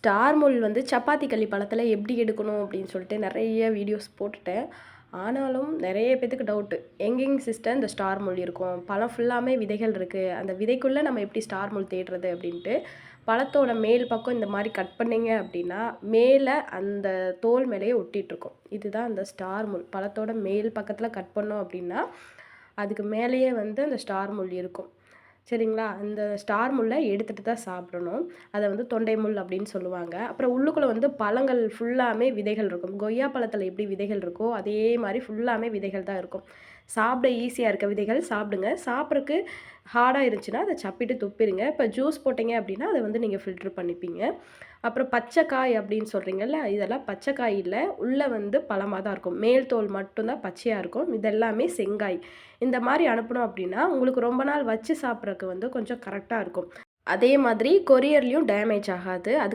Star முள் வந்து சப்பாத்தி களி பழத்தில் எப்படி எடுக்கணும் அப்படின்னு சொல்லிட்டு நிறைய வீடியோஸ் போட்டுட்டேன். ஆனாலும் நிறைய பேத்துக்கு டவுட்டு எங்கெங்க சிஸ்டர் இந்த ஸ்டார் முள் இருக்கும்? பழம் ஃபுல்லாமே விதைகள் இருக்குது அந்த விதைக்குள்ளே நம்ம எப்படி ஸ்டார் முள் தேடுறது அப்படின்ட்டு பழத்தோட மேல் பக்கம் இந்த மாதிரி கட் பண்ணீங்க அப்படின்னா மேலே அந்த தோல் மேலேயே ஒட்டிகிட்ருக்கும் இதுதான் அந்த ஸ்டார் முள் பழத்தோட மேல் பக்கத்தில் கட் பண்ணோம் அப்படின்னா அதுக்கு மேலேயே வந்து அந்த ஸ்டார் முள் இருக்கும். சரிங்களா? அந்த ஸ்டார் முல்லை எடுத்துகிட்டு தான் சாப்பிடணும். அதை வந்து தொண்டை முள் அப்படின்னு சொல்லுவாங்க. அப்புறம் உள்ளுக்குள்ளே வந்து பழங்கள் ஃபுல்லாமே விதைகள் இருக்கும். கொய்யா பழத்தில் எப்படி விதைகள் இருக்கோ அதே மாதிரி ஃபுல்லாமே விதைகள் தான் இருக்கும். சாப்பிட ஈஸியாக இருக்க விதைகள் சாப்பிடுங்க. சாப்பிட்றக்கு ஹார்டாக இருந்துச்சுன்னா அதை சப்பிட்டு துப்பிடுங்க. இப்போ ஜூஸ் போட்டிங்க அப்படின்னா அதை வந்து நீங்கள் ஃபில்ட்ரு பண்ணிப்பீங்க. அப்புறம் பச்சைக்காய் அப்படின்னு சொல்கிறீங்கல்ல இதெல்லாம் பச்சைக்காய் இல்லை உள்ளே வந்து பழமாக தான் இருக்கும். மேல் தோல் மட்டும்தான் பச்சையாக இருக்கும். இதெல்லாமே செங்காய். இந்த மாதிரி அனுப்பணும் அப்படின்னா உங்களுக்கு ரொம்ப நாள் வச்சு சாப்பிட்றதுக்கு வந்து கொஞ்சம் கரெக்டாக இருக்கும். அதே மாதிரி கொரியர்லேயும் டேமேஜ் ஆகாது. அதுக்கு